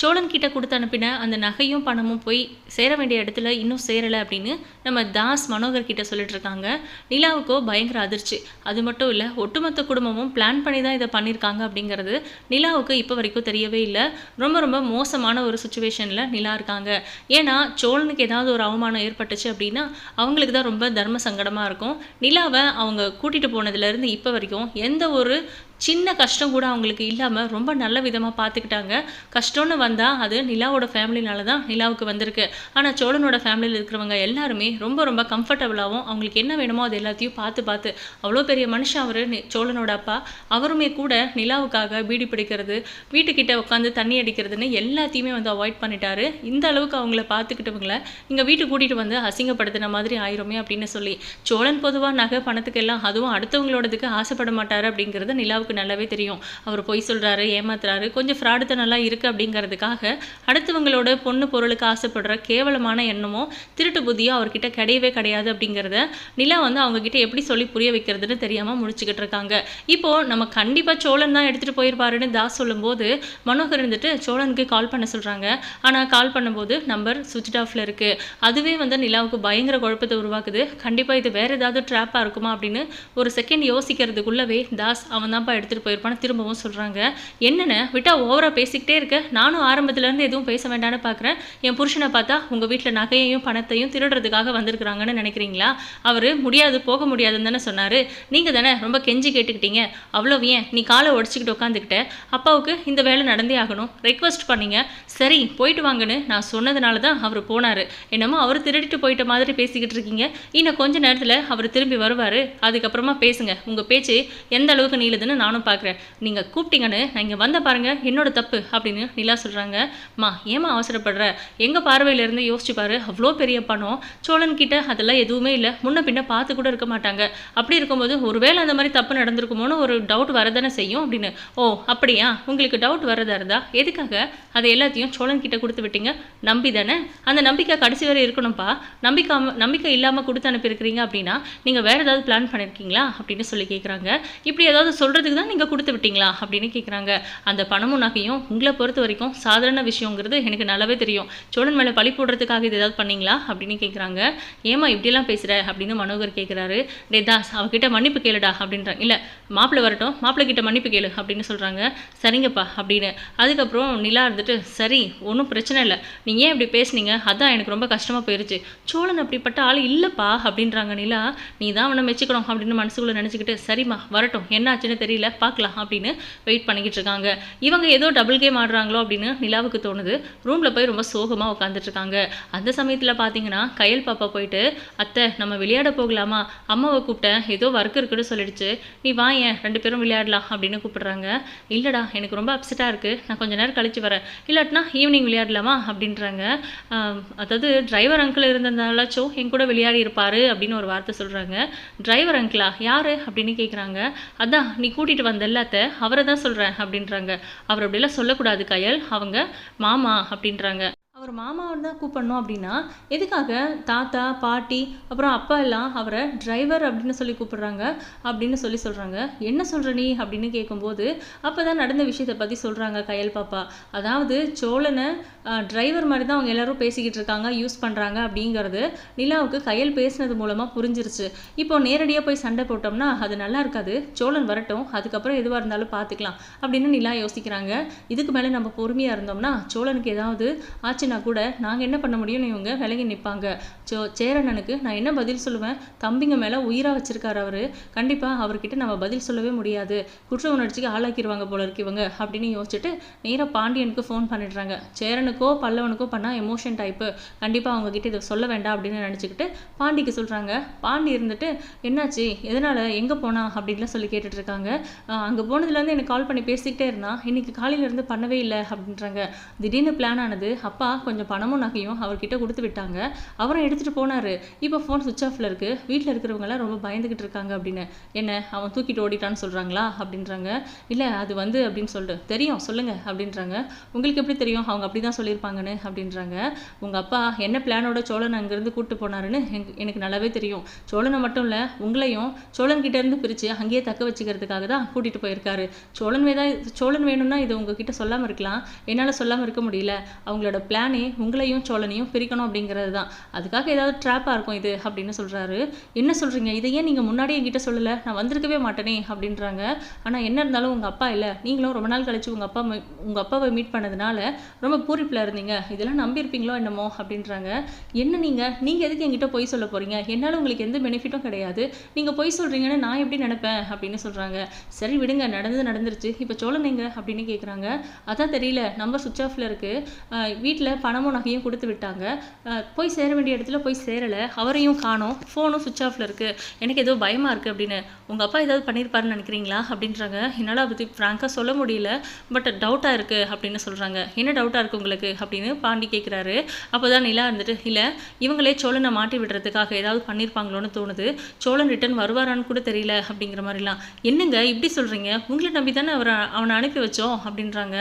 சோழன் கிட்ட கொடுத்து அனுப்பின அந்த நகையும் பணமும் போய் சேர வேண்டிய இடத்துல இன்னும் சேரலை அப்படின்னு நம்ம தாஸ் மனோகர் கிட்ட சொல்லிட்டு இருக்காங்க. நிலாவுக்கோ பயங்கர அதிர்ச்சி. அது மட்டும் இல்லை ஒட்டுமொத்த குடும்பமும் பிளான் பண்ணி தான் இதை பண்ணியிருக்காங்க அப்படிங்கிறது நிலாவுக்கு இப்போ வரைக்கும் தெரியவே இல்லை. ரொம்ப ரொம்ப மோசமான ஒரு சுச்சுவேஷனில் நிலா இருக்காங்க. ஏன்னா சோழனுக்கு ஏதாவது ஒரு அவமானம் ஏற்பட்டுச்சு அப்படின்னா அவங்களுக்கு தான் ரொம்ப தர்ம சங்கடமாக இருக்கும். நிலாவை அவங்க கூட்டிகிட்டு போனதுலேருந்து இப்போ வரைக்கும் எந்த ஒரு சின்ன கஷ்டம் கூட அவங்களுக்கு இல்லாமல் ரொம்ப நல்ல விதமாக பார்த்துக்கிட்டாங்க கஷ்டம்னு வந்தால் அது நிலாவோட ஃபேமிலினால தான் நிலாவுக்கு வந்திருக்கு. ஆனால் சோழனோட ஃபேமிலியில் இருக்கிறவங்க எல்லாருமே ரொம்ப ரொம்ப கம்ஃபர்டபுளாகவும் அவங்களுக்கு என்ன வேணுமோ அது எல்லாத்தையும் பார்த்து பார்த்து. அவ்வளோ பெரிய மனுஷன் அவர் சோழனோட அப்பா. அவருமே கூட நிலாவுக்காக பீடி பிடிக்கிறது வீட்டுக்கிட்ட உட்காந்து தண்ணி அடிக்கிறதுன்னு எல்லாத்தையுமே வந்து அவாய்ட் பண்ணிட்டாரு. இந்த அளவுக்கு அவங்கள பார்த்துக்கிட்டவங்கள இங்கே வீட்டுக்கு கூட்டிகிட்டு வந்து அசிங்கப்படுத்தின மாதிரி ஆயிருமே அப்படின்னு சொல்லி. சோழன் பொதுவாக நகை பணத்துக்கு எல்லாம் அதுவும் அடுத்தவங்களோடதுக்கு ஆசைப்பட மாட்டார் அப்படிங்கிறது நிலாவுக்கு நல்லாவே தெரியும். அவர் பொய் சொல்கிறாரு ஏமாத்துறாரு. கொஞ்சம் ஃப்ராடுத்தனம்லாம் இருக்குது அப்படிங்கிறதுக்காக அடுத்தவங்களோட பொண்ணு பொருளுக்கு ஆசைப்படுற கேவலமான எண்ணமோ திருட்டு புத்தியோ அவர்கிட்ட கிடையவே கிடையாது அப்படிங்கிறத நிலா வந்து அவங்க கிட்ட எப்படி சொல்லி புரிய வைக்கிறதுன்னு தெரியாமல் முடிச்சுக்கிட்டு இருக்காங்க. இப்போது நம்ம கண்டிப்பாக சோழன் தான் எடுத்துகிட்டு போயிருப்பாருன்னு தாஸ் சொல்லும்போது மனோகர் இருந்துட்டு சோழனுக்கு கால் பண்ண சொல்கிறாங்க ஆனால் கால் பண்ணும்போது நம்பர் சுவிட்ச் ஆஃபில் இருக்குது அதுவே வந்து நிலாவுக்கு பயங்கர குழப்பத்தை உருவாக்குது. கண்டிப்பாக இது வேறு ஏதாவது ட்ராப்பாக இருக்குமா? அப்படின்னு ஒரு செகண்ட் யோசிக்கிறதுக்குள்ளவே தாஸ் அவன் தான்ப்பா எடுத்துகிட்டு போயிருப்பான்னு திரும்பவும் சொல்கிறாங்க என்னென்ன? விட்டா ஓவராக பேசிக்கிட்டே இருக்க. நானும் ஆரம்பத்துலேருந்து எதுவும் பேச வேண்டாம்னு பார்க்குறேன் என் புருஷனை பார்த்தா உங்கள் வீட்டில் நகையையும் பணத்தையும் திருடுறதுக்காக வந்திருக்கிறாங்கன்னு நினைக்கிறீங்களா? அவர் முடியாது போக முடியாதுன்னு தானே சொன்னார். நீங்கள் தானே ரொம்ப கெஞ்சி கேட்டுக்கிட்டீங்க. அவ்வளோ ஏன்? நீ காலை உடச்சிக்கிட்டு உட்காந்துக்கிட்ட அப்பாவுக்கு இந்த வேலை நடந்தே ஆகணும். ரெக்வஸ்ட் பண்ணீங்க. சரி போயிட்டு வாங்கன்னு நான் சொன்னதுனால தான் அவர் போனார். என்னமோ அவர் திருடிட்டு போயிட்ட மாதிரி பேசிக்கிட்டு இருக்கீங்க. இன்னும் கொஞ்ச நேரத்தில் அவர் திரும்பி வருவார். அதுக்கப்புறமா பேசுங்க. உங்கள் பேச்சு எந்த அளவுக்கு நீளுதுன்னு நானும் பார்க்குறேன் நீங்கள் கூப்பிட்டீங்கன்னு நான் இங்கே வந்த பாருங்க என்னோட தப்பு அப்படின்னு நிலா சொல்கிறாங்க மா ஏமா அவசரப்படுற? எங்கள் பார்வையிலேருந்து யோசிச்சு பாரு அவ்வளோ பெரிய பணம். சோழன்கிட்ட அதெல்லாம் எதுவுமே இல்லை. முன்ன பின்ன பார்த்து கூட இருக்க மாட்டாங்க. அப்படி இருக்கும்போது ஒருவேளை அந்த மாதிரி தப்பு நடந்திருக்குமோன்னு ஒரு டவுட் வரதானே செய்யும் அப்படின்னு. ஓ அப்படியா? உங்களுக்கு டவுட் வரதா இருந்தா எதுக்காக? அதை எல்லாத்தையும் சோழன்கிட்ட கொடுத்து விட்டீங்க. நம்பி தானே அந்த நம்பிக்கை கடைசி வரை இருக்கணும்ப்பா நம்பிக்கை நம்பிக்கை இல்லாமல் கொடுத்து அனுப்பியிருக்கிறீங்க அப்படின்னா நீங்கள் வேறு ஏதாவது பிளான் பண்ணியிருக்கீங்களா அப்படின்னு சொல்லி கேட்குறாங்க இப்படி ஏதாவது சொல்கிறதுக்கு தான் நீங்கள் கொடுத்து விட்டீங்களா? அப்படின்னு கேட்குறாங்க அந்த பணமும் நகையும் உங்களை பொறுத்த வரைக்கும் சாதாரண விஷயங்கிறது எனக்கு நல்லாவே தெரியும். சோழன் மேலே பழி போடுறதுக்காக இது ஏதாவது பண்ணீங்களா? அப்படின்னு கேட்குறாங்க ஏமா இப்படியெல்லாம் பேசுகிற அப்படின்னு மனோகர் கேட்குறாரு டே தாஸ் அவகிட்ட மன்னிப்பு கேளுடா அப்படின்றாங்க. இல்லை மாப்பிள்ளை வரட்டும் மாப்பிள்ளை கிட்ட மன்னிப்பு கேளு அப்படின்னு சொல்கிறாங்க சரிங்கப்பா அப்படின்னு. அதுக்கப்புறம் நிலா இருந்துட்டு சரி ஒன்றும் பிரச்சனை இல்லை. நீங்கள் ஏன் இப்படி பேசுனீங்க? அதான் எனக்கு ரொம்ப கஷ்டமாக போயிருச்சு. சோழன் அப்படிப்பட்ட ஆள் இல்லைப்பா அப்படின்றாங்க நிலா. நீ தான் அவனை மெச்சிக்கணும் அப்படின்னு மனசுக்குள்ளே நினச்சிக்கிட்டு சரிம்மா வரட்டும். என்ன ஆச்சுன்னு தெரியல. பார்க்கலாம் அப்படின்னு வெயிட் பண்ணிக்கிட்டு இருக்காங்க. இவங்க ஏதோ டபுள் கேம் ஆடுறாங்களோ அப்படின்னு நிலாவுக்கு தோணுது. ரூமில் போய் ரொம்ப சோகமாக உட்காந்துட்டு இருக்காங்க. அந்த சமயத்தில் பார்த்தீங்கன்னா கையல் பாப்பா போயிட்டு அத்தை நம்ம விளையாட போகலாமா? அம்மாவை கூப்பிட்டேன். ஏதோ ஒர்க் இருக்குன்னு சொல்லிடுச்சு. நீ வா ரெண்டு பேரும் விளையாடலாம் அப்படின்னு கூப்பிடுறாங்க. இல்லைடா எனக்கு ரொம்ப அப்செட்டாக இருக்குது நான் கொஞ்சம் நேரம் கழிச்சு வரேன். இல்லாட்டினா ஈவினிங் விளையாடலாமா? அப்படின்றாங்க. அதாவது டிரைவர் அங்கிள் இருந்ததாலாச்சும் என் கூட விளையாடி இருப்பார் அப்படின்னு ஒரு வார்த்தை சொல்கிறாங்க டிரைவர் அங்கிளா யார்? அப்படின்னு கேட்குறாங்க அதான் நீ கூட்டி கூட்டிகிட்டு வந்த எல்லாத்த அவரை தான் சொல்கிறேன் அப்படின்றாங்க. அவர் அப்படிலாம் சொல்லக்கூடாது கயல். அவங்க மாமா அப்படின்றாங்க. அவர் மாமாவை தான் கூப்பிடணும் அப்படின்னா எதுக்காக? தாத்தா பாட்டி அப்புறம் அப்பா எல்லாம் அவரை டிரைவர் அப்படின்னு சொல்லி கூப்பிடுறாங்க அப்படின்னு சொல்லி சொல்கிறாங்க என்ன சொல்கிற நீ? அப்படின்னு கேட்கும்போது அப்போ தான் நடந்த விஷயத்தை பற்றி சொல்கிறாங்க கையல் பாப்பா. அதாவது சோழனை டிரைவர் மாதிரி தான் அவங்க எல்லாரும் பேசிக்கிட்டு இருக்காங்க யூஸ் பண்ணுறாங்க அப்படிங்கிறது நிலாவுக்கு கையல் பேசினது மூலமாக புரிஞ்சிருச்சு. இப்போ நேரடியாக போய் சண்டை போட்டோம்னா அது நல்லா இருக்காது. சோழன் வரட்டும் அதுக்கப்புறம் எதுவாக இருந்தாலும் பார்த்துக்கலாம் அப்படின்னு நிலா யோசிக்கிறாங்க. இதுக்கு மேலே நம்ம பொறுமையாக இருந்தோம்னா சோழனுக்கு ஏதாவது ஆச்சுன்னா கூட நாங்கள் என்ன பண்ண முடியும்னு இவங்க விலகி நிற்பாங்க சோ சேரனனுக்கு நான் என்ன பதில் சொல்லுவேன்? தம்பிங்க மேலே உயிராக வச்சிருக்காரு அவர். கண்டிப்பாக அவர்கிட்ட நம்ம பதில் சொல்லவே முடியாது. குற்ற உணர்ச்சிக்கு ஆளாக்கிடுவாங்க போல இருக்கு இவங்க அப்படின்னு யோசிச்சுட்டு நேராக பாண்டியனுக்கு ஃபோன் பண்ணிடுறாங்க. சேரனுக்கோ பல்லவனுக்கோ பண்ணால் எமோஷன் டைப்பு கண்டிப்பாக அவங்க கிட்டே இதை சொல்ல வேண்டாம் அப்படின்னு நினச்சிக்கிட்டு பாண்டிக்கு சொல்கிறாங்க பாண்டி இருந்துட்டு என்னாச்சு? எதனால்? எங்கே போனா? அப்படின்லாம் சொல்லி கேட்டுட்ருக்காங்க. அங்கே போனதுலேருந்து எனக்கு கால் பண்ணி பேசிக்கிட்டே இருந்தான் இன்றைக்கி காலையிலேருந்து பண்ணவே இல்லை. அப்படின்றாங்க. திடீர்னு பிளான் ஆனது அப்பா கொஞ்சம் பணமும் நகையும் அவர்கிட்ட கொடுத்து விட்டாங்க. அவரும் எடுத்துகிட்டு போனார். இப்போ ஃபோன் சுவிச் ஆஃபில் இருக்குது வீட்டில் இருக்கிறவங்கலாம் ரொம்ப பயந்துக்கிட்டு இருக்காங்க அப்படின்னு. என்ன அவன் தூக்கிட்டு ஓடிட்டான்னு சொல்கிறாங்களா அப்படின்றாங்க. இல்லை அது வந்து அப்படின்னு சொல்லிட்டு தெரியும் சொல்லுங்கள் அப்படின்றாங்க. உங்களுக்கு எப்படி தெரியும்? அவங்க அப்படி தான் சொல்லியிருப்பாங்கன்னு அப்படின்றாங்க. உங்கள் அப்பா என்ன பிளானோட சோழன் அங்கேருந்து கூப்பிட்டு போனாருன்னு எனக்கு- எனக்கு நல்லாவே தெரியும். சோழனை மட்டும் இல்லை உங்களையும் சோழன் கிட்டேருந்து பிரித்து அங்கேயே தக்க வச்சுக்கிறதுக்காக தான் கூட்டிகிட்டு போயிருக்காரு. சோழன் வேதா சோழன் வேணும்னா இது உங்ககிட்ட சொல்லாமல் இருக்கலாம். என்னால் சொல்லாமல் இருக்க முடியல. அவங்களோட பிளான் உங்களையும் சோழனையும் பிரிக்கணும் அப்படிங்கிறது தான் அதுக்காக ஏதாவது ட்ராப்பாக இருக்கும் இது அப்படின்னு சொல்கிறாரு என்ன சொல்கிறீங்க இதை ஏன் நீங்கள் முன்னாடியே என்கிட்ட சொல்லலை? நான் வந்திருக்கவே மாட்டேனே அப்படின்றாங்க. ஆனால் என்ன இருந்தாலும் உங்கள் அப்பா இல்லை. நீங்களும் ரொம்ப நாள் கழிச்சு உங்கள் அப்பா உங்கள் அப்பாவை மீட் பண்ணதுனால ரொம்ப பூரிப்பில் இருந்தீங்க. இதெல்லாம் நம்பியிருப்பீங்களோ என்னமோ அப்படின்றாங்க. என்ன நீங்கள் நீங்கள் எதுக்கு என்கிட்ட பொய் சொல்ல போகிறீங்க என்னால் உங்களுக்கு எந்த பெனிஃபிட்டும் கிடையாது. நீங்கள் பொய் சொல்கிறீங்கன்னு நான் எப்படி நினைப்பேன்? அப்படின்னு சொல்கிறாங்க சரி விடுங்க. நடந்தது நடந்துருச்சு. இப்போ சோழன் அப்படின்னு கேட்குறாங்க அதான் தெரியல. நம்பர் சுவிச் ஆஃபில் இருக்குது வீட்டில் பணமும் நகையும் கொடுத்து விட்டாங்க. போய் சேர வேண்டிய இடத்துல போய் சேரலை. அவரையும் காணோம். ஃபோனும் சுவிச் ஆஃபில் இருக்குது எனக்கு ஏதோ பயமாக இருக்குது அப்படின்னு. உங்கள் அப்பா ஏதாவது பண்ணியிருப்பாருன்னு நினைக்கிறீங்களா? அப்படின்றாங்க. என்னால் அதை பற்றி ஃப்ராங்காக சொல்ல முடியல. பட் டவுட்டாக இருக்குது அப்படின்னு சொல்கிறாங்க என்ன டவுட்டாக இருக்குது உங்களுக்கு? அப்படின்னு பாண்டி கேட்குறாரு அப்போ தான் நிலா இருந்துட்டு இல்லை இவங்களே சோழனை மாட்டி விடுறதுக்காக ஏதாவது பண்ணியிருப்பாங்களோன்னு தோணுது. சோழன் ரிட்டன் வருவாரான்னு கூட தெரியல அப்படிங்கிற மாதிரிலாம். என்னங்க இப்படி சொல்கிறீங்க உங்களை நம்பி தானே அவரை அவனை அனுப்பி வச்சோம்? அப்படின்றாங்க.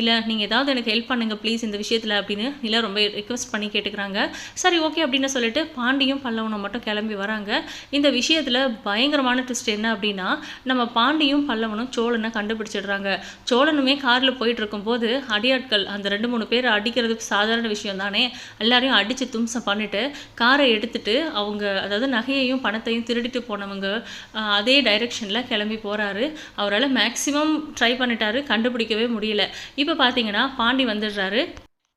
இல்லை நீங்கள் ஏதாவது எனக்கு ஹெல்ப் பண்ணுங்க ப்ளீஸ் இந்த விஷயத்தில் அப்படின்னு இல்லை ரொம்ப ரிக்வெஸ்ட் பண்ணி கேட்டுக்கிறாங்க. சரி ஓகே அப்படின்னு சொல்லிட்டு பாண்டியும் பல்லவனும் மட்டும் கிளம்பி வராங்க. இந்த விஷயத்தில் பயங்கரமான ட்விஸ்ட் என்ன அப்படின்னா நம்ம பாண்டியும் பல்லவனும் சோழனை கண்டுபிடிச்சிடுறாங்க. சோழனுமே காரில் போயிட்டு இருக்கும்போது அடியாட்கள் அந்த ரெண்டு மூணு பேர் அடிக்கிறது சாதாரண விஷயம் தானே? எல்லாரையும் அடித்து தும்சம் பண்ணிட்டு காரை எடுத்துட்டு அவங்க அதாவது நகையையும் பணத்தையும் திருடிட்டு போனவங்க அதே டைரெக்ஷனில் கிளம்பி போகிறாரு அவரால் மேக்ஸிமம் ட்ரை பண்ணிட்டாரு கண்டுபிடிக்கவே முடியல. இப்போ பார்த்தீங்கன்னா பாண்டி வந்துடுறாரு.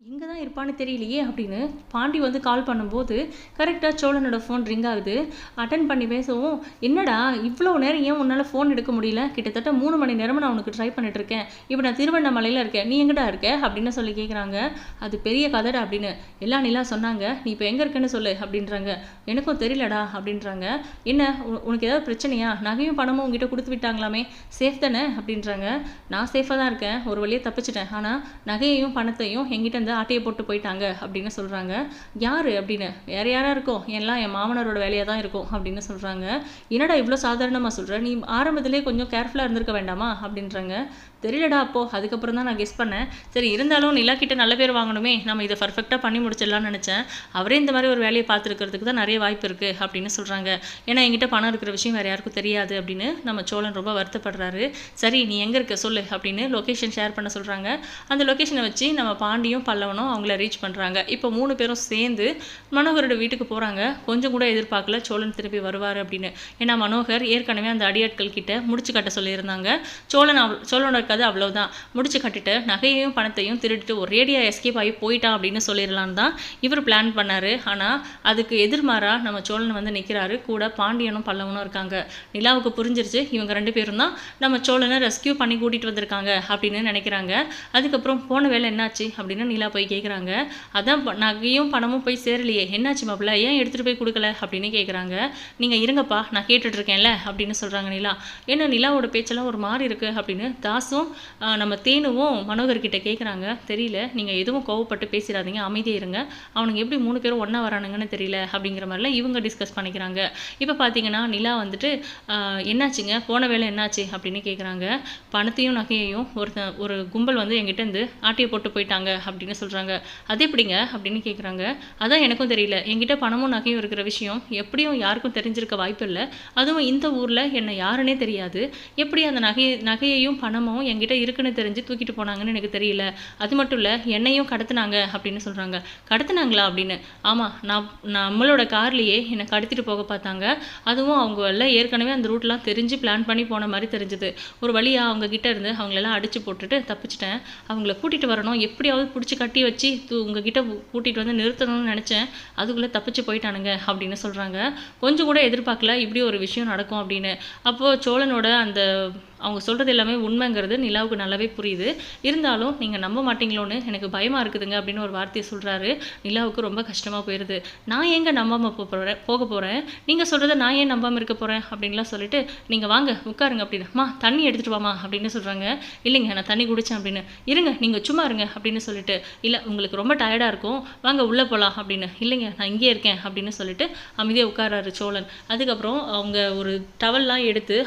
இங்கே தான் இருப்பான்னு தெரியலையே அப்படின்னு பாண்டி வந்து கால் பண்ணும்போது கரெக்டாக சோழனோட ஃபோன் ரிங் ஆகுது. அட்டன் பண்ணி பேசவும் என்னடா இவ்வளோ நேரம் ஏன் உன்னால் ஃபோன் எடுக்க முடியல? கிட்டத்தட்ட மூணு மணி நேரமும் நான் உனக்கு ட்ரை பண்ணிட்டுருக்கேன் இப்போ நான் திருவண்ணாமலையில் இருக்கேன். நீ எங்கடா இருக்க? அப்படின்னு சொல்லி கேட்குறாங்க அது பெரிய கதடா அப்படின்னு. எல்லா நிலா சொன்னாங்க. நீ இப்போ எங்கே இருக்கேன்னு சொல்லு அப்படின்றாங்க. எனக்கும் தெரியலடா அப்படின்றாங்க. என்ன உ- உனக்கு ஏதாவது பிரச்சனையா? நகையும் பணமும் உங்ககிட்ட கொடுத்து விட்டாங்களாமே? சேஃப் தானே? அப்படின்றாங்க. நான் சேஃபாக தான் இருக்கேன். ஒரு வழியாக தப்பிச்சிட்டேன். ஆனால் நகையையும் பணத்தையும் எங்கிட்ட இருந்து ஆட்டையை போட்டு போயிட்டாங்க அப்படின்னு சொல்கிறாங்க யார் அப்படின்னு? வேற யாராக இருக்கும்? எல்லாம் என் மாமனாரோட வேலையாக தான் இருக்கும் அப்படின்னு சொல்கிறாங்க என்னடா இவ்வளோ சாதாரணமாக சொல்கிற நீ ஆரம்பத்திலே கொஞ்சம் கேர்ஃபுல்லாக இருந்திருக்க வேண்டாமா? அப்படின்றாங்க. தெரியலடா அப்போ. அதுக்கப்புறம் தான் நான் கெஸ் பண்ணேன். சரி இருந்தாலும் நிலா கிட்ட நல்ல பேர் வாங்கணுமே. நம்ம இதை பர்ஃபெக்டாக பண்ணி முடிச்சிடலாம்னு நினச்சேன். அவரே இந்த மாதிரி ஒரு வேலையை பார்த்துருக்கிறதுக்கு தான் நிறைய வாய்ப்பு இருக்குது அப்படின்னு சொல்கிறாங்க ஏன்னா என்கிட்ட பணம் இருக்கிற விஷயம் வேறு யாருக்கும் தெரியாது அப்படின்னு நம்ம சோழன் ரொம்ப வருத்தப்படுறாரு. சரி நீ எங்கே இருக்க? சொல்லு அப்படின்னு லொக்கேஷன் ஷேர் பண்ண சொல்கிறாங்க அந்த லொக்கேஷனை வச்சு நம்ம பாண்டியும் பல்லவனும் அவங்கள ரீச் பண்ணுறாங்க இப்போ மூணு பேரும் சேர்ந்து மனோகரோட வீட்டுக்கு போகிறாங்க கொஞ்சம் கூட எதிர்பார்க்கல. சோழன் திருப்பி வருவார் அப்படின்னு. ஏன்னா மனோகர் ஏற்கனவே அந்த அடியாட்கள் கிட்ட முடிச்சு கட்ட சொல்லியிருந்தாங்க. சோழன் அவ் சோழனோட கதை அவ்வளோதான் முடிச்சு கட்டிட்டு நகையையும் பணத்தையும் திருடிட்டு ஒரேடியாக எஸ்கேப் ஆகி போயிட்டான் அப்படின்னு சொல்லிடலான்னு தான் இவர் பிளான் பண்ணாரு. ஆனால் அதுக்கு எதிர்மாறா நம்ம சோழன் வந்து நிற்கிறாரு கூட பாண்டியனும் பல்லவனும் இருக்காங்க. நிலாவுக்கு புரிஞ்சிருச்சு. இவங்க ரெண்டு பேரும் தான் நம்ம சோழனை ரெஸ்கியூ பண்ணி கூட்டிகிட்டு வந்திருக்காங்க அப்படின்னு நினைக்கிறாங்க. அதுக்கப்புறம் போன வேலை என்னாச்சு அப்படின்னு நிலா போய் கேட்குறாங்க அதான் நகையும் பணமும் போய் சேரலையே. என்னாச்சு மாப்பிள்ள? ஏன் எடுத்துகிட்டு போய் கொடுக்கல? அப்படின்னு கேட்குறாங்க நீங்கள் இருங்கப்பா நான் கேட்டுட்டு இருக்கேன்ல அப்படின்னு சொல்கிறாங்க நிலா. ஏன்னா நிலாவோட பேச்செல்லாம் ஒரு மாதிரி இருக்குது அப்படின்னு தாசும் நம்ம தேனுவும் மனோகர் கிட்ட கேட்குறாங்க தெரியல நீங்கள் எதுவும் கோவப்பட்டு பேசிடாதீங்க அமைதியாக இருங்க. அவனுங்க எப்படி மூணு பேரும் ஒன்றா வரானுங்கன்னு தெரியல அப்படிங்கிற மாதிரிலாம் இவங்க டிஸ்கஸ் பண்ணிக்கிறாங்க. இப்போ பார்த்தீங்கன்னா நிலா வந்துட்டு என்னாச்சுங்க? போன வேலை என்னாச்சு? அப்படின்னு கேட்குறாங்க பணத்தையும் நகையையும் ஒருத்த ஒரு கும்பல் வந்து என்கிட்ட இருந்து ஆட்டியை போட்டு போயிட்டாங்க அப்படின்னு சொல்கிறாங்க அது எப்படிங்க? அப்படின்னு கேட்குறாங்க அதான் எனக்கும் தெரியல. என்கிட்ட பணமும் நகையும் இருக்கிற விஷயம் எப்படியும் யாருக்கும் தெரிஞ்சிருக்க வாய்ப்பு இல்லை. அதுவும் இந்த ஊரில் என்னை யாருன்னே தெரியாது. எப்படி அந்த நகை நகையையும் பணமும் என்கிட்ட இருக்குன்னு தெரிஞ்சு தூக்கிட்டு போனாங்கன்னு எனக்கு தெரியல. அது மட்டும் இல்லை என்னையும் கடத்துனாங்க அப்படின்னு சொல்கிறாங்க கடத்துனாங்களா? அப்படின்னு. ஆமாம் நான் நம்மளோட கார்லேயே என்னை கடத்திட்டு போக பார்த்தாங்க. அதுவும் அவங்க எல்லாம் ஏற்கனவே அந்த ரூட்லாம் தெரிஞ்சு பிளான் பண்ணி போன மாதிரி தெரிஞ்சது. ஒரு வழியா அவங்க கிட்ட இருந்து அவங்களெல்லாம் அடிச்சு போட்டுட்டு தப்பிச்சிட்டேன். அவங்கள கூட்டிட்டு வரணும். எப்படியாவது பிடிச்சி கட்டி வச்சு தூ உங்ககிட்ட கூட்டிகிட்டு வந்து நிறுத்தணும்னு நினச்சேன். அதுக்குள்ளே தப்பிச்சு போயிட்டானுங்க அப்படின்னு சொல்கிறாங்க கொஞ்சம் கூட எதிர்பார்க்கல இப்படி ஒரு விஷயம் நடக்கும் அப்படின்னு. அப்போது சோழனோட அந்த அவங்க சொல்கிறது எல்லாமே உண்மைங்கிறது நிலாவுக்கு நல்லாவே புரியுது. இருந்தாலும் நீங்கள் நம்ப மாட்டீங்களோன்னு எனக்கு பயமாக இருக்குதுங்க அப்படின்னு ஒரு வார்த்தையை சொல்கிறாரு நிலாவுக்கு ரொம்ப கஷ்டமாக போயிடுது நான் எங்கே நம்பாமல் போக போகிறேன் போக போகிறேன் நீங்கள் சொல்கிறத நான் ஏன் நம்பாமல் இருக்க போகிறேன் அப்படின்லாம் சொல்லிட்டு நீங்கள் வாங்க உட்காருங்க அப்படின்னுமா தண்ணி எடுத்துகிட்டு வாமா அப்படின்னு சொல்கிறாங்க இல்லைங்க நான் தண்ணி குடித்தேன் அப்படின்னு. இருங்க நீங்கள் சும்மா இருங்க அப்படின்னு சொல்லிட்டு இல்லை உங்களுக்கு ரொம்ப டயர்டாக இருக்கும். வாங்க உள்ளே போகலாம் அப்படின்னு. இல்லைங்க நான் இங்கே இருக்கேன் அப்படின்னு சொல்லிட்டு அமைதியாக உட்காராரு சோழன். அதுக்கப்புறம் அவங்க ஒரு டவல்லாம் எடுத்து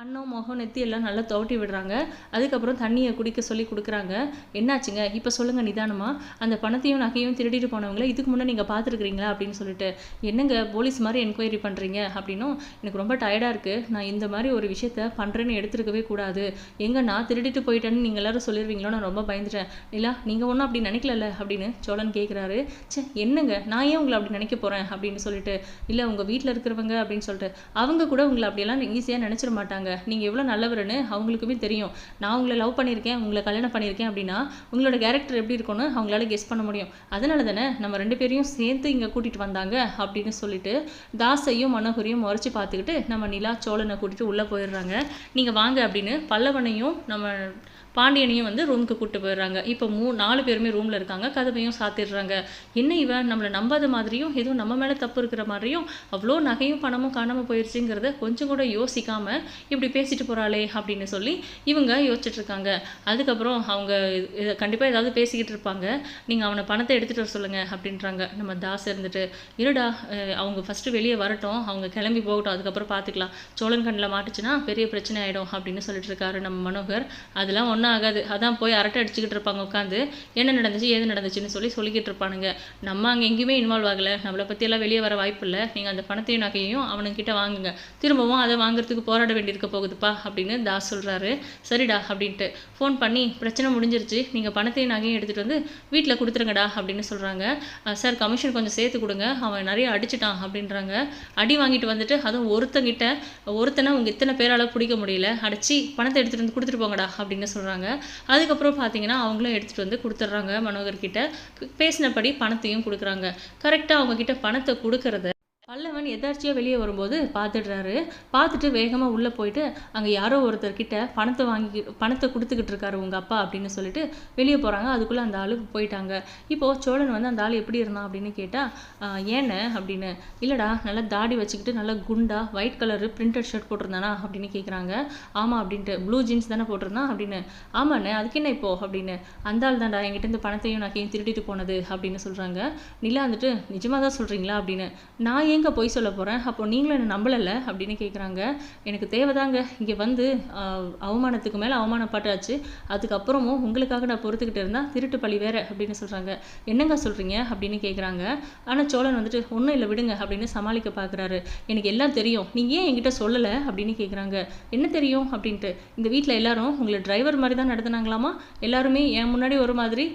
கண்ணோ முகம் நெத்தி எல்லாம் நல்லா துவட்டி விடுறாங்க. அதுக்கப்புறம் தண்ணியை குடிக்க சொல்லி கொடுக்குறாங்க. என்னாச்சுங்க? இப்போ சொல்லுங்கள் நிதானமாக அந்த பணத்தையும் நகையும் திருடிட்டு போனவங்கள இதுக்கு முன்னே நீங்கள் பார்த்துருக்குறீங்களா? அப்படின்னு சொல்லிட்டு என்னங்க போலீஸ் மாதிரி என்கொயரி பண்ணுறீங்க அப்படின்னும் எனக்கு ரொம்ப டயர்டாக இருக்குது நான் இந்த மாதிரி ஒரு விஷயத்த பண்ணுறேன்னு எடுத்துருக்கவே கூடாது. எங்கே நான் திருடிட்டு போயிட்டேன்னு நீங்கள் எல்லாரும் சொல்லிடுவீங்களோ நான் ரொம்ப பயந்துட்டேன். இல்லை நீங்கள் ஒன்றும் அப்படி நினைக்கலல்ல? அப்படின்னு சோழன் கேட்குறாரு சே என்னங்க? நான் ஏன் உங்களை அப்படி நினைக்க போகிறேன் அப்படின்னு சொல்லிட்டு இல்லை உங்கள் வீட்டில் இருக்கிறவங்க அப்படின்னு சொல்லிட்டு அவங்க கூட உங்களை அப்படியெல்லாம் ஈஸியாக நினச்சிட மாட்டாங்க. நீங்கள் எவ்வளோ நல்லவருன்னு அவங்களுக்குமே தெரியும். நான் உங்களை லவ் பண்ணியிருக்கேன் உங்களை கல்யாணம் பண்ணியிருக்கேன் அப்படின்னா உங்களோட கேரக்டர் எப்படி இருக்கும்னு அவங்களால கெஸ் பண்ண முடியும். அதனால தானே நம்ம ரெண்டு பேரையும் சேர்த்து இங்கே கூட்டிகிட்டு வந்தாங்க அப்படின்னு சொல்லிட்டு தாஸையும் மனோகரையும் முறைச்சி பார்த்துக்கிட்டு நம்ம நிலா சோழனை கூட்டிகிட்டு உள்ளே போயிடுறாங்க. நீங்கள் வாங்க அப்படின்னு பல்லவனையும் நம்ம பாண்டியனையும் வந்து ரூமுக்கு கூப்பிட்டு போயிடுறாங்க. இப்போ மூ நாலு பேருமே ரூமில் இருக்காங்க. கதவையும் சாத்திடுறாங்க. என்ன இவன் நம்மளை நம்பாத மாதிரியும் எதுவும் நம்ம மேலே தப்பு இருக்கிற மாதிரியும் அவ்வளோ நகையும் பணமும் காணாமல் போயிடுச்சுங்கிறத கொஞ்சம் கூட யோசிக்காமல் இப்படி பேசிட்டு போகிறாளே அப்படின்னு சொல்லி இவங்க யோசிச்சுட்டு இருக்காங்க. அதுக்கப்புறம் அவங்க கண்டிப்பாக ஏதாவது பேசிக்கிட்டு இருப்பாங்க. நீங்கள் அவனை பணத்தை எடுத்துகிட்டு வர சொல்லுங்கள் அப்படின்றாங்க. நம்ம தாஸ் இருந்துட்டு இருடா அவங்க ஃபஸ்ட்டு வெளியே வரட்டும். அவங்க கிளம்பி போகட்டும். அதுக்கப்புறம் பார்த்துக்கலாம் சோழன் கண்ணில் மாட்டுச்சுன்னா பெரிய பிரச்சனை ஆகிடும் அப்படின்னு சொல்லிட்டு இருக்காரு நம்ம மனோகர். அதெல்லாம் ஒன்றும் ஒன்றும் ஆகாது. அதான் போய் அரட்டை அடிச்சுக்கிட்டு இருப்பாங்க உட்காந்து என்ன நடந்துச்சு ஏது நடந்துச்சுன்னு சொல்லி சொல்லிக்கிட்டு இருப்பானுங்க. நம்ம அங்கே எங்கேயுமே இன்வால்வ் ஆகலை. நம்மளை பற்றியெல்லாம் வெளியே வர வாய்ப்பு இல்லை. நீங்கள் அந்த பணத்தையும் நகையையும் அவனுக்கிட்ட வாங்குங்க. திரும்பவும் அதை வாங்குறதுக்கு போராட வேண்டியிருக்க போகுதுப்பா அப்படின்னு தாஸ் சொல்கிறாரு சரிடா அப்படின்ட்டு. ஃபோன் பண்ணி பிரச்சனை முடிஞ்சிருச்சு. நீங்கள் பணத்தையும் நகையும் எடுத்துகிட்டு வந்து வீட்டில் கொடுத்துருங்கடா அப்படின்னு சொல்கிறாங்க சார் கமிஷன் கொஞ்சம் சேர்த்து கொடுங்க. அவன் நிறைய அடிச்சிட்டான் அப்படின்றாங்க. அடி வாங்கிட்டு வந்துட்டு அதுவும் ஒருத்தங்கிட்ட ஒருத்தனை உங்கள் இத்தனை பேரால் பிடிக்க முடியல. அடிச்சு பணத்தை எடுத்துகிட்டு வந்து கொடுத்துட்டு போங்கடா அப்படின்னு சொல்கிறாங்க அதுக்கப்புறம் பார்த்தீங்கன்னா அவங்களும் எடுத்துகிட்டு வந்து கொடுத்துட்றாங்க மனோகர்கிட்ட. பேசினபடி பணத்தையும் கொடுக்குறாங்க. கரெக்டாக அவங்க கிட்ட பணத்தை கொடுக்கறத பல்லவன் எதார்ச்சியாக வெளியே வரும்போது பார்த்துடுறாரு. பார்த்துட்டு வேகமாக உள்ளே போயிட்டு அங்கே யாரோ ஒருத்தர்கிட்ட பணத்தை வாங்கி பணத்தை கொடுத்துக்கிட்டு இருக்காரு உங்கள் அப்பா அப்படின்னு சொல்லிட்டு வெளியே போகிறாங்க அதுக்குள்ளே அந்த ஆளு போயிட்டாங்க. இப்போது சோழன் வந்து அந்த ஆள் எப்படி இருந்தான் அப்படின்னு கேட்டால் ஏன்னு? அப்படின்னு. இல்லைடா நல்லா தாடி வச்சுக்கிட்டு நல்லா குண்டா ஒயிட் கலரு பிரிண்டட் ஷர்ட் போட்டிருந்தானா? அப்படின்னு கேட்குறாங்க ஆமாம் அப்படின்ட்டு. ப்ளூ ஜீன்ஸ் தானே போட்டிருந்தான்? அப்படின்னு. ஆமாண்ணே அதுக்கு என்ன இப்போ? அப்படின்னு. அந்த ஆள் தான்டா என்கிட்ட இந்த பணத்தையும் நகையும் திருட்டிட்டு போனது அப்படின்னு சொல்கிறாங்க நிலா வந்துட்டு நிஜமாக தான் சொல்கிறீங்களா அப்படின்னு. நான் ஏன் ஏங்க போய் சொல்ல போகிறேன் அப்போ நீங்களும் என்னை நம்பலை அப்படின்னு கேட்குறாங்க எனக்கு தேவைதாங்க. இங்கே வந்து அவமானத்துக்கு மேலே அவமானப்பட்டாச்சு அதுக்கப்புறமும் உங்களுக்காக நான் பொறுத்துக்கிட்டு இருந்தால் திருட்டு பழி வேற அப்படின்னு சொல்கிறாங்க என்னங்க சொல்கிறீங்க அப்படின்னு கேட்குறாங்க ஆனால் சோழன் வந்துட்டு ஒன்றும் இல்லை விடுங்க அப்படின்னு சமாளிக்க பார்க்குறாரு எனக்கு எல்லாம் தெரியும். நீங்கள் ஏன் என்கிட்ட சொல்லலை? அப்படின்னு கேட்குறாங்க என்ன தெரியும்? அப்படின்ட்டு. இந்த வீட்டில் எல்லாரும் உங்களை டிரைவர் மாதிரி தான் நடத்துனாங்களாமா? எல்லாருமே என் முன்னாடி ஒரு மாதிரி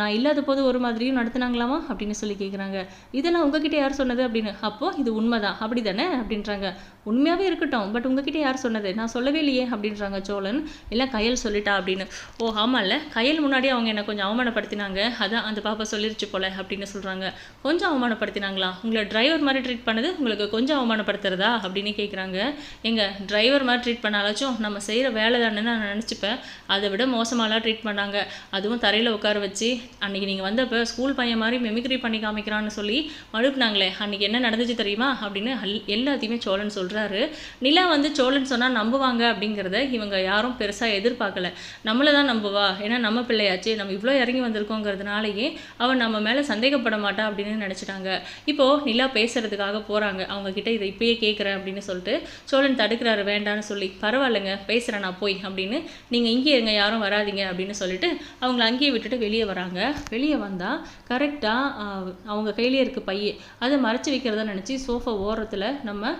நான் இல்லாத போது ஒரு மாதிரியும் நடத்துனாங்களாமா? அப்படின்னு சொல்லி கேட்குறாங்க இதெல்லாம் உங்ககிட்ட யார் சொன்னது? அப்படின்னு. அப்போ இது உண்மைதான். அப்படி தானே அப்படின்றாங்க. உண்மையாகவே இருக்கட்டும். பட் உங்ககிட்ட யார் சொன்னது? நான் சொல்லவே இல்லையே அப்படின்றாங்க சோழன். இல்லை கையல் சொல்லிட்டா அப்படின்னு. ஓ ஹமால கையல் முன்னாடி அவங்க என்னை கொஞ்சம் அவமானப்படுத்தினாங்க. அதான் அந்த பாப்பா சொல்லிருச்சு போல அப்படின்னு சொல்கிறாங்க கொஞ்சம் அவமானப்படுத்தினாங்களா? உங்களை டிரைவர் மாதிரி ட்ரீட் பண்ணது உங்களுக்கு கொஞ்சம் அவமானப்படுத்துறதா? அப்படின்னு கேட்குறாங்க எங்க டிரைவர் மாதிரி ட்ரீட் பண்ணாலாச்சும் நம்ம செய்கிற வேலை தானேன்னு நான் நினச்சிப்பேன். அதை விட மோசமாலாம் ட்ரீட் பண்ணாங்க. அதுவும் தரையில் உட்கார வச்சு அன்னைக்கு நீங்கள் வந்தப்போ ஸ்கூல் பையன் மாதிரி மெமிக்ரி பண்ணி காமிக்கிறான்னு சொல்லி மழுப்புனாங்களே. அன்னைக்கு என்ன நடந்துச்சு தெரியுமா? அப்படின்னு எல்லாத்தையுமே சோழன் சொல்கிறாரு நிலா வந்து சோழன் சொன்னால் நம்புவாங்க அப்படிங்கிறத இவங்க யாரும் பெருசாக எதிர்பார்க்கல. நம்மளை தான் நம்புவா. ஏன்னா நம்ம பிள்ளையாச்சு. நம்ம இவ்வளோ இறங்கி வந்திருக்கோங்கிறதுனாலயே அவன் நம்ம மேலே சந்தேகப்பட மாட்டா அப்படின்னு நினச்சிட்டாங்க. இப்போது நிலா பேசுறதுக்காக போகிறாங்க அவங்க கிட்ட இதை இப்பயே கேட்குறேன் அப்படின்னு சொல்லிட்டு சோழன் தடுக்கிறாரு. வேண்டான்னு சொல்லி பரவாயில்லைங்க பேசுகிறேன் நான் போய் அப்படின்னு நீங்கள் இங்கே இருங்க யாரும் வராதீங்க அப்படின்னு சொல்லிட்டு அவங்கள அங்கேயே விட்டுட்டு வெளியே வராங்க. வெளியே வந்தால் கரெக்டாக அவங்க கையிலே இருக்க பையே. அதை மறைச்சி வைக்கிறதா நினச்சி சோஃபா ஓரத்தில் நம்ம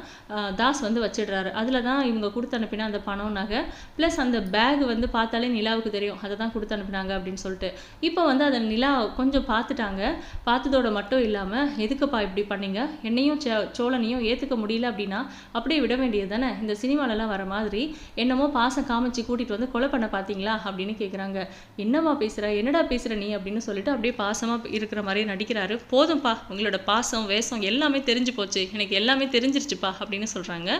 தாஸ் வந்து வச்சிடுறாரு. அதில் தான் இவங்க கொடுத்து அனுப்பின அந்த பணம் நகை ப்ளஸ் அந்த பேக் வந்து பார்த்தாலே நிலாவுக்கு தெரியும். அதை தான் கொடுத்து அனுப்பினாங்க அப்படின்னு சொல்லிட்டு. இப்போ வந்து அதை நிலா கொஞ்சம் பார்த்துட்டாங்க. பார்த்ததோட மட்டும் இல்லாமல் எதுக்குப்பா இப்படி பண்ணீங்க? என்னையும் சோழனையும் ஏற்றுக்க முடியல அப்படின்னா அப்படியே விட வேண்டியது தானே? இந்த சினிமாலலாம் வர மாதிரி என்னமோ பாசம் காமிச்சு கூட்டிகிட்டு வந்து கொலை பண்ண பார்த்தீங்களா? அப்படின்னு கேட்குறாங்க என்னம்மா பேசுகிற என்னடா பேசுகிற நீ? அப்படின்னு சொல்லிட்டு அப்படியே பாசமாக இருக்கிற மாதிரி நடிக்கிறாரு. போதும்ப்பா உங்களோட பாசம் வேஷம் எல்லாமே தெரிஞ்சு போச்சு. எனக்கு எல்லாமே தெரிஞ்சிருச்சுப்பா அப்படின்னு சொல்கிறாங்க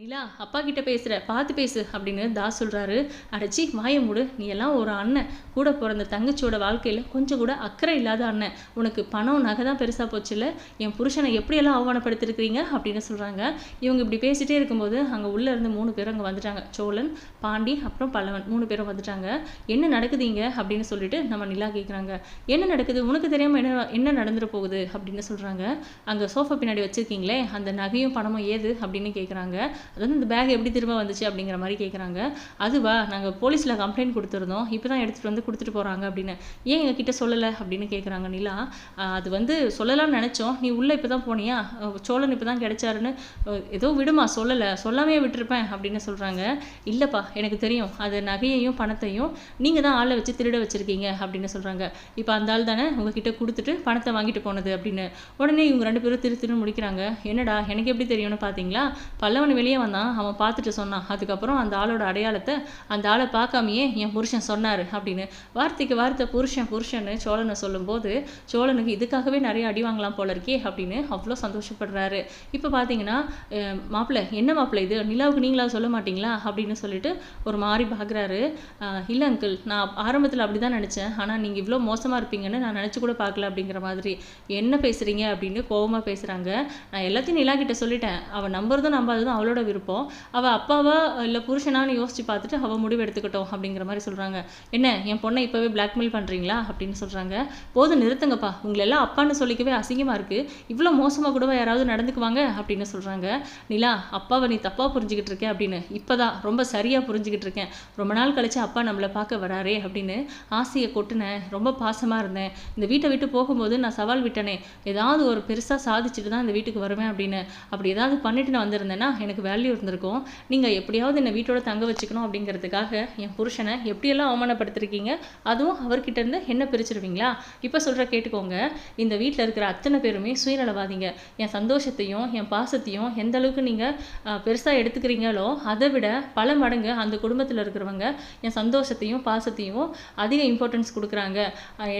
நிலா அப்பா கிட்ட பேசுகிற பார்த்து பேசு அப்படின்னு தாஸ் சொல்கிறாரு அடைச்சி வாய மூடு. நீ எல்லாம் ஒரு அண்ணன். கூட பிறந்த தங்கச்சியோட வாழ்க்கையில் கொஞ்சம் கூட அக்கறை இல்லாத அண்ணன். உனக்கு பணம் நகை தான் பெருசாக போச்சுல்ல. என் புருஷனை எப்படியெல்லாம் அவமானப்படுத்திருக்கிறீங்க அப்படின்னு சொல்கிறாங்க இவங்க இப்படி பேசிகிட்டே இருக்கும்போது அங்கே உள்ளே இருந்து மூணு பேரும் அங்கே வந்துட்டாங்க. சோழன் பாண்டி அப்புறம் பல்லவன் மூணு பேரும் வந்துட்டாங்க. என்ன நடக்குதுங்க அப்படின்னு சொல்லிட்டு நம்ம நிலா கேட்குறாங்க என்ன நடக்குது? உனக்கு தெரியாமல் என்ன என்ன நடந்துட போகுது? அப்படின்னு சொல்கிறாங்க அங்கே சோஃபா பின்னாடி வச்சுருக்கீங்களே அந்த நகையும் பணமும் ஏது? அப்படின்னு கேட்குறாங்க அது வந்து இந்த பேக் எப்படி திரும்ப வந்துச்சு அப்படிங்கிற மாதிரி கேட்குறாங்க அதுவா நாங்கள் போலீஸில் கம்ப்ளைண்ட் கொடுத்துருந்தோம். இப்போ தான் எடுத்துகிட்டு வந்து கொடுத்துட்டு போகிறாங்க அப்படின்னு. ஏன் எங்கக்கிட்ட சொல்லலை அப்படின்னு கேட்குறாங்க நிலா. அது வந்து சொல்லலாம்னு நினச்சோம். நீ உள்ளே இப்போ தான் போனியா சோழன் இப்போ தான் கிடைச்சாருன்னு ஏதோ விடுமா சொல்லலை. சொல்லாமே விட்டுருப்பேன் அப்படின்னு சொல்கிறாங்க இல்லைப்பா எனக்கு தெரியும். அது நகையையும் பணத்தையும் நீங்கள் தான் ஆளை வச்சு திருட வச்சுருக்கீங்க அப்படின்னு சொல்கிறாங்க இப்போ அந்த ஆள் தானே உங்ககிட்ட கொடுத்துட்டு பணத்தை வாங்கிட்டு போனது அப்படின்னு. உடனே இவங்க ரெண்டு பேரும் திரு திருன்னு முடிக்கிறாங்க. என்னடா எனக்கு எப்படி தெரியும்னு பார்த்தீங்களா பல்லவன் வெளியே வந்தான். அவன் பார்த்துட்டு சொன்னான் அதுக்கப்புறம் அந்த ஆளோட அடையாளத்தை அந்த ஆளை பார்க்காமையே என் புருஷன் சொன்னார் அப்படின்னு. வார்த்தைக்கு வார்த்தை புருஷன் புருஷன்னு சோழனை சொல்லும்போது சோழனுக்கு இதுக்காகவே நிறைய அடி வாங்கலாம் போல இருக்கே அப்படின்னு அவ்வளோ சந்தோஷப்படுறாரு. இப்போ பார்த்தீங்கன்னா மாப்பிள்ளை என்ன மாப்பிள்ளை இது? நிலாவுக்கு நீங்களா சொல்ல மாட்டீங்களா? அப்படின்னு சொல்லிட்டு ஒரு மாதிரி பார்க்குறாரு. இல்லை அங்கிள் நான் ஆரம்பத்தில் அப்படி தான் நினச்சேன். ஆனால் நீங்கள் இவ்வளோ மோசமாக இருப்பீங்கன்னு நான் நினச்சி கூட பார்க்கல அப்படிங்கிற மாதிரி. என்ன பேசுகிறீங்க அப்படின்னு கோபமாக பேசுகிறாங்க நான் எல்லாத்தையும் நிலா கிட்ட சொல்லிட்டேன். அவள் நம்புறதும் நம்பாததும் அவளோட விருப்பம் அவள் அப்பாவா இல்லை புருஷனான்னு யோசிச்சு பார்த்துட்டு அவள் முடிவு எடுத்துக்கிட்டோம் அப்படிங்கிற மாதிரி சொல்கிறாங்க என்ன என் பொண்ணை இப்போவே பிளாக்மெயில் பண்ணுறீங்களா அப்படின்னு சொல்கிறாங்க போதும் நிறுத்துங்கப்பா. உங்களை எல்லாம் அப்பான்னு சொல்லிக்கவே அசிங்கமாக இருக்குது இவ்வளோ மோசமாக கூட யாராவது நடந்துக்குவாங்க? அப்படின்னு சொல்கிறாங்க நிலா அப்பாவை நீ தப்பாக புரிஞ்சுக்கிட்டு இருக்கேன் அப்படின்னு இப்போ தான் ரொம்ப சரியாக புரிஞ்சுக்கிட்டு இருக்கேன். ரொம்ப நாள் கழிச்சு அப்பா நம்மளை பார்க்க வராரே அப்படின்னு ஆசையை கொட்டினேன். ரொம்ப பாசமாக இருந்தேன். இந்த வீட்டை விட்டு போகும்போது நான் சவால் விட்டனே. ஏதாவது ஒரு பெருசாக சாதிச்சுட்டு தான் இந்த வீட்டுக்கு வருவேன் அப்படின்னு. அப்படி ஏதாவது பண்ணிட்டு நான் வந்திருந்தேன்னா எனக்கு வேல்யூ இருந்திருக்கும். நீங்கள் எப்படியாவது என்னை வீட்டோட தங்க வச்சுக்கணும் அப்படிங்கிறதுக்காக என் புருஷனை எப்படியெல்லாம் அவமானப்படுத்திருக்கீங்க அதுவும் அவர்கிட்ட இருந்து என்ன பிரிச்சிருவீங்களா? இப்போ சொல்கிற கேட்டுக்கோங்க. இந்த வீட்டில் இருக்கிற அத்தனை பேருமே சுயநலவாதிங்க. என் சந்தோஷத்தையும் என் பாசத்தையும் எந்த அளவுக்கு நீங்கள் பெருசாக எடுத்துக்கிறீங்களோ அதை விட பல மடங்கு அந்த குடும்பத்தில் இருக்கிறவங்க என் சந்தோஷத்தையும் பாசத்தையும் அதிக இம்பார்ட்டன்ஸ் கொடுக்குறாங்க.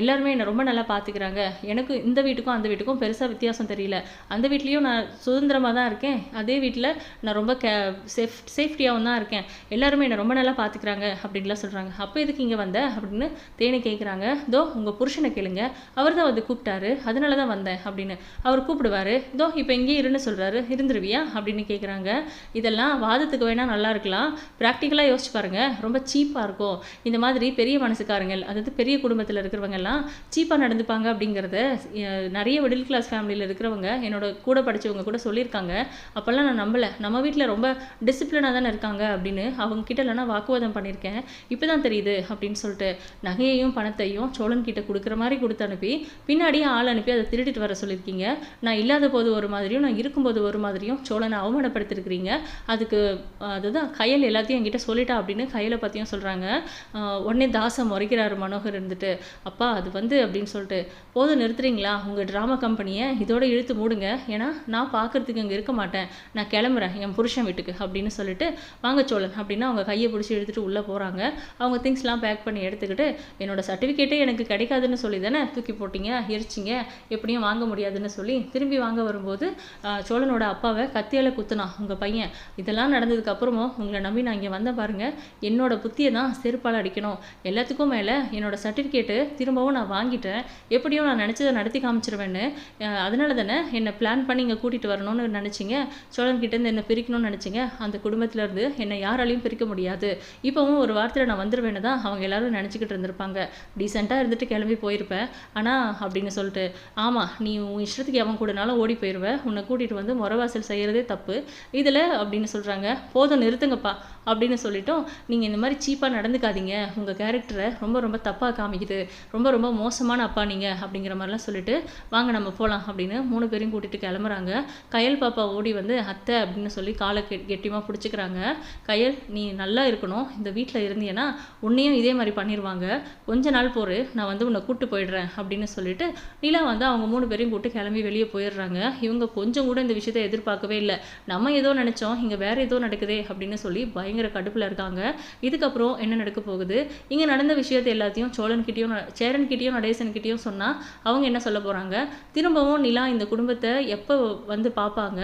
எல்லாருமே என்னை ரொம்ப நல்லா பார்த்துக்கிறாங்க எனக்கு இந்த வீட்டுக்கும் அந்த வீட்டுக்கும் பெருசாக வித்தியாசம் தெரியல. அந்த வீட்லேயும் நான் சுதந்திரமாக தான் இருக்கேன். அதே வீட்டில் நான் ரொம்ப கே சேஃப் சேஃப்டியாகவும் தான் இருக்கேன். எல்லாருமே என்னை ரொம்ப நல்லா பார்த்துக்கிறாங்க அப்படின்லாம் சொல்கிறாங்க அப்போ எதுக்கு இங்கே வந்த? அப்படின்னு தேனி கேட்குறாங்க தோ உங்கள் புருஷனை கேளுங்க. அவர் தான் வந்து கூப்பிட்டாரு. அதனால தான் வந்தேன் அப்படின்னு அவர் கூப்பிடுவாரு. தோ இப்போ இங்கேயே இருன்னு சொல்கிறாரு இருந்துருவியா? அப்படின்னு கேட்குறாங்க இதெல்லாம் வாதத்துக்கு வேணால் நல்லா இருக்கலாம். ப்ராக்டிக்கலாக யோசிச்சு பாருங்க. ரொம்ப சீப்பாக இருக்கும். இந்த மாதிரி பெரிய மனசுக்காரங்க அதாவது பெரிய குடும்பத்தில் இருக்கிறவங்க எல்லாம் சீப்பாக நடந்துப்பாங்க அப்படிங்கிறத நிறைய மிடில் கிளாஸ் ஃபேமிலியில் இருக்கிறவங்க என்னோட கூட படிச்சவங்க கூட சொல்லியிருக்காங்க. அப்போல்லாம் நான் நம்பலை. நம்ம வீட்டில் ரொம்ப டிசிப்ளினாக தானே இருக்காங்க அப்படின்னு அவங்க கிட்ட இல்லைனா வாக்குவாதம் பண்ணியிருக்கேன். இப்போ தான் தெரியுது அப்படின்னு சொல்லிட்டு நகையையும் பணத்தையும் சோழன் கிட்ட கொடுக்குற மாதிரி கொடுத்து அனுப்பி பின்னாடியே ஆள் அனுப்பி அதை திருடிட்டு வர சொல்லியிருக்கீங்க. நான் இல்லாத போது ஒரு மாதிரியும் நான் இருக்கும்போது ஒரு மாதிரியும் சோழனை அவமானப்படுத்திருக்கிறீங்க அதுக்கு அதுதான் கையல் எல்லாத்தையும் என்கிட்ட சொல்லிட்டா அப்படின்னு கையலை பற்றியும் சொல்கிறாங்க உடனே தாசம் முறைக்கிறாரு மனோகர் இருந்துட்டு அப்பா அது வந்து அப்படின்னு சொல்லிட்டு போதும் நிறுத்துறீங்களா? உங்கள் ட்ராமா கம்பெனியை இதோட இழுத்து மூடுங்க. ஏன்னா நான் பார்க்கறதுக்கு இங்கே இருக்க மாட்டேன். நான் கிளம்புறேன். என் புருஷன் வீட்டுக்கு அப்படின்னு சொல்லிட்டு வாங்க சோழன் அப்படின்னு அவங்க கையை பிடிச்சி எடுத்துகிட்டு உள்ளே போகிறாங்க அவங்க திங்ஸ்லாம் பேக் பண்ணி எடுத்துக்கிட்டு என்னோடய சர்டிஃபிகேட்டே எனக்கு கிடைக்காதுன்னு சொல்லி தானே தூக்கி போட்டீங்க எரிச்சிங்க எப்படியும் வாங்க முடியாதுன்னு சொல்லி திரும்பி வாங்க வரும்போது சோழனோட அப்பாவை கத்தியால் குத்துனான் உங்கள் பையன். இதெல்லாம் நடந்ததுக்கு அப்புறமும் உங்களை நம்பி நான் இங்கே வந்தேன் பாருங்கள் என்னோட புத்தியை தான் செருப்பால் அடிக்கணும். எல்லாத்துக்கும் மேலே என்னோட சர்டிஃபிகேட்டு திரும்பவும் நான் வாங்கிட்டேன். எப்படியும் நான் நினச்சதை நடத்தி காமிச்சிருவேன்னு. அதனால தானே என்னை பிளான் பண்ணி இங்கே கூட்டிகிட்டு வரணும்னு நினச்சிங்க. சோழன் கிட்டேருந்து என்னை பிரிக்கணும்னு நினச்சிங்க அந்த குடும்பத்திலேருந்து என்னை யாராலையும் பிரிக்க முடியாது. இப்போவும் ஒரு வாரத்தில் நான் வந்துருவேன்னு தான் அவங்க எல்லாரும் நினச்சிக்கிட்டு இருந்திருப்பாங்க. டீசெண்டாக இருந்துட்டு கிளம்பி போயிருப்பேன். ஆனால் அப்படின்னு சொல்லிட்டு ஆமாம் நீ உன் இஷ்டத்துக்கு எவன் கூடனாலும் ஓடி போயிடுவேன் உன்னை கூட்டிகிட்டு வந்து முறவாசல் செய்கிறதே தப்பு. இதில் அப்படின்னு சொல்கிறாங்க போதும் நிறுத்துங்கப்பா. அப்படின்னு சொல்லிட்டோம் நீங்கள் இந்த மாதிரி சீப்பாக நடந்துக்காதீங்க. உங்கள் கேரக்டரை ரொம்ப ரொம்ப தப்பாக காமிக்குது. ரொம்ப ரொம்ப மோசமான அப்பா நீங்கள் அப்படிங்கிற மாதிரிலாம் சொல்லிட்டு வாங்க நம்ம போகலாம் அப்படின்னு மூணு பேரையும் கூட்டிகிட்டு கிளம்புறாங்க. கயல் பாப்பா ஓடி வந்து அத்தை அப்படின்னு சொல்லி காலை கெ கெட்டியமாக பிடிச்சிக்கிறாங்க. கயல் நீ நல்லா இருக்கணும். இந்த வீட்டில் இருந்தீங்கன்னா உன்னையும் இதே மாதிரி பண்ணிடுவாங்க கொஞ்ச நாள் போகிற நான் வந்து உன்னை கூப்பிட்டு போயிடுறேன் அப்படின்னு சொல்லிட்டு நிலா வந்து அவங்க மூணு பேரையும் கூப்பிட்டு கிளம்பி வெளியே போயிடுறாங்க. இவங்க கொஞ்சம் கூட இந்த விஷயத்தை எதிர்பார்க்கவே இல்லை. நம்ம ஏதோ நினச்சோம் இங்கே வேறு ஏதோ நடக்குதே அப்படின்னு சொல்லி பயங்கர கடுப்பில் இருக்காங்க. இதுக்கப்புறம் என்ன நடக்க போகுது? இங்கே நடந்த விஷயத்தை எல்லாத்தையும் சோழன்கிட்டையும் சேரன்கிட்டயும் நடேசன்கிட்டையும் சொன்னால் அவங்க என்ன சொல்ல போகிறாங்க திரும்பவும் நிலா இந்த குடும்பத்தை எப்போ வந்து பார்ப்பாங்க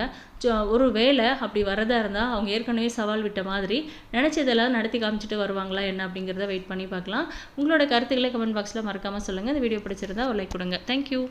ஒரு வேலை அப்படி வரதா இருந்தால் அவங்க ஏற்கனவே சவால் விட்ட மாதிரி நினச்சதெல்லாம் நடத்தி காமிச்சிட்டு வருவாங்களா என்ன அப்படிங்கிறத வெயிட் பண்ணி பார்க்கலாம். உங்களோட கருத்துக்களை கமெண்ட் பாக்ஸில் மறக்காமல் சொல்லுங்கள் இந்த வீடியோ பிடிச்சிருந்தா ஒரு லைக் கொடுங்க. தேங்க்யூ